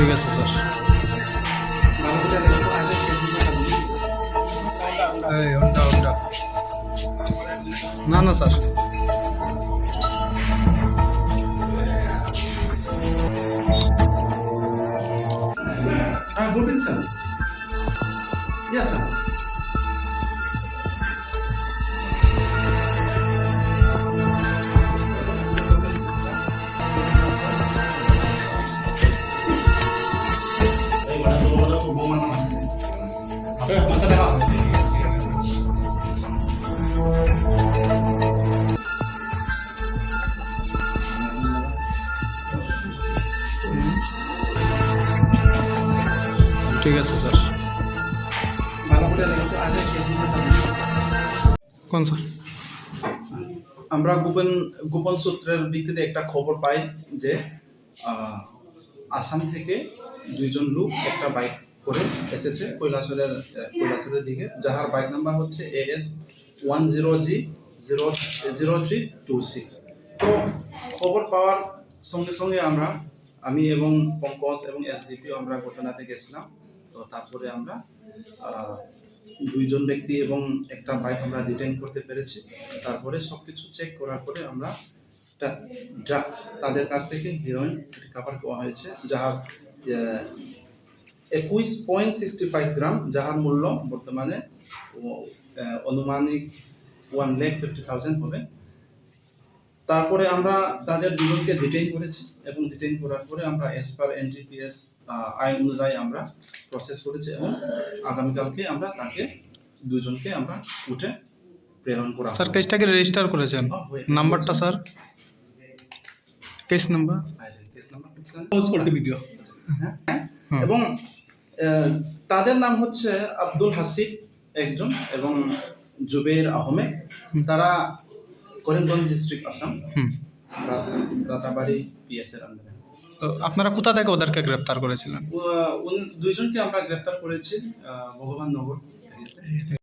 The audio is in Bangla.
ঠিক আছে স্যার। এই ওটা ওটা না না sir. Uh, good sir. Yes, sir. ঠিক আছে, স্যার। আমরা গোপন গোপন সূত্রের ভিত্তিতে একটা খবর পাই যে আসাম থেকে দুইজন লোক একটা বাইক করে এসেছে কৈলাসরের কৈলাসরের দিকে। যাহার বাইক নাম্বার হচ্ছে A S one zero G zero zero three two six তো খবর পাওয়ার সঙ্গে সঙ্গে আমরা, আমি এবং পঙ্কজ এবং এসডিপিও আমরা ঘটনাতে গেছিলাম। তো তারপরে আমরা দুইজন ব্যক্তি এবং একটা বাইক আমরা ডিটেইন করতে পেরেছি। তারপরে সব কিছু চেক করার পরে আমরা ড্রাগস তাদের কাছ থেকে হিরোইন রিকাভার করা হয়েছে, যাহার একুশ পয়েন্ট সিক্সটি ফাইভ গ্রাম যাহার মূল্য বর্তমানে অনুমানিক ওয়ান ল্যাক ফিফটি থাউজেন্ড হবে। তারপরে আমরা তাদের দুজনকে ডিটেইন করেছি এবং ডিটেইন করার পরে আমরা এস পার এনটিপিএস আইন অনুযায়ী আমরা প্রসেস করেছি এবং আগামীকালকে আমরা তাকে দুজনকে আমরা উঠে প্রেরণ করা স্যার কেসটাকে রেজিস্টার করেছেন। হ্যাঁ, নাম্বারটা sir? Case number case number video হ্যাঁ। এবং তাদের নাম হচ্ছে আব্দুল হাসিব একজন এবং জুবের আহমেদ। তারা করিমগঞ্জ ডিস্ট্রিক্ট আসাম। রাতাবাড়ি পিএস এর আন্ডারে আপনারা কোথা থেকে ওদেরকে গ্রেপ্তার করেছিলেন? দুইজনকে আমরা গ্রেপ্তার করেছি ভগবান নগর